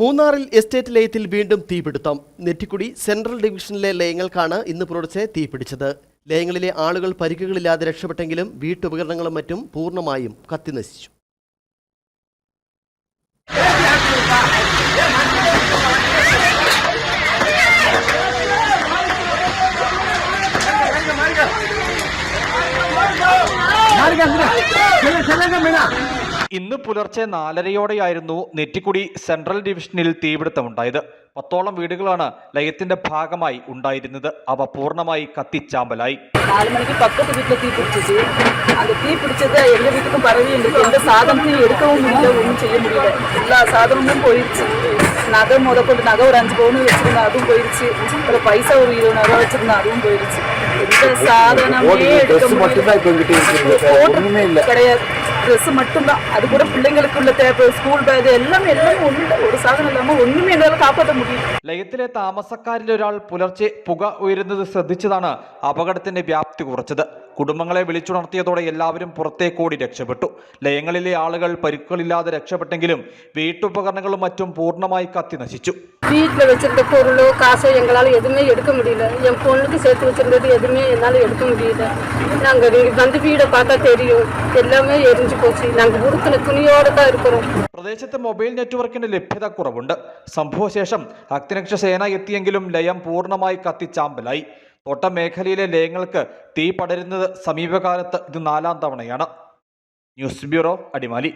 മൂന്നാറിൽ എസ്റ്റേറ്റ് ലയത്തിൽ വീണ്ടും തീപിടുത്തം. നെറ്റിക്കുടി സെൻട്രൽ ഡിവിഷനിലെ ലയങ്ങൾക്കാണ് ഇന്ന് പുലർച്ചെ തീപിടിച്ചത്. ലയങ്ങളിലെ ആളുകൾ പരിക്കുകളില്ലാതെ രക്ഷപ്പെട്ടെങ്കിലും വീട്ടുപകരണങ്ങളും മറ്റും പൂർണമായും കത്തിനശിച്ചു. ഇന്ന് പുലർച്ചെ നാലരയോടെയായിരുന്നു നെറ്റിക്കുടി സെൻട്രൽ ഡിവിഷനിൽ തീപിടുത്തമുണ്ടായത്. പത്തോളം വീടുകളാണ് ലയത്തിന്റെ ഭാഗമായി ഉണ്ടായിരുന്നത്. അവ പൂർണമായി കത്തിച്ചാമ്പലായി. നാല് മണിക്ക് പക്കത്ത് അത് ഒന്നും ഒരു അഞ്ച് പൗണ്ട് വെച്ചിരുന്ന അതും പോയിരിച്ച് ഒരു പൈസ ഒരു ഇരുപത് നഗം വെച്ചിരുന്ന അതും പോയിരിച്ച് സാധനം കിടயாது எடுக்க முடியல போட்டு கிடையாது ட்ரெஸ் மட்டும்தான் அது கூட பிள்ளைங்களுக்குள்ள தேவை ஸ்கூல் பேக் எல்லாமே எல்லாமே ஒன்றும் இல்லை ஒரு சாதனம் இல்லாமல் ஒன்றுமே என்னால் காப்பாற்ற முடியல ലയത്തിലെ താമസക്കാരിൽ ഒരാൾ പുലർച്ചെ പുക ഉയരുന്നത് ശ്രദ്ധിച്ചതാണ് അപകടത്തിന്റെ വ്യാപ്തി കുറച്ചത് കുടുംബങ്ങളെ വിളിച്ചുണർത്തിയതോടെ എല്ലാവരും പുറത്തേക്കോടി രക്ഷപ്പെട്ടു ലയങ്ങളിലെ ആളുകൾ പരിക്കുകളില്ലാതെ രക്ഷപ്പെട്ടെങ്കിലും வீட்டுபகரணங்களும் மற்றும் பூர்ணமாய் கத்தி நசிச்சு வீட்டில் வச்சிருந்த பொருளோ காசோ எங்களால் எதுவுமே எடுக்க முடியல என் பொண்ணுக்கு சேர்த்து வச்சிருந்தது எதுவுமே என்னால் எடுக்க முடியல நாங்கள் வந்து வீடை பார்த்தா தெரியும் எல்லாமே எரிஞ்சு போச்சு நாங்கள் உடுத்தின துணியோடு தான் இருக்கிறோம் പ്രദേശത്ത് മൊബൈൽ നെറ്റ്വർക്കിന്റെ ലഭ്യത കുറവുണ്ട് സംഭവശേഷം അഗ്നിരക്ഷ സേന എത്തിയെങ്കിലും ലയം പൂർണ്ണമായി കത്തിച്ചാമ്പലായി തോട്ടം മേഖലയിലെ ലയങ്ങൾക്ക് തീ പടരുന്നത് സമീപകാലത്ത് ഇത് നാലാം തവണയാണ്. News bureau Adimali.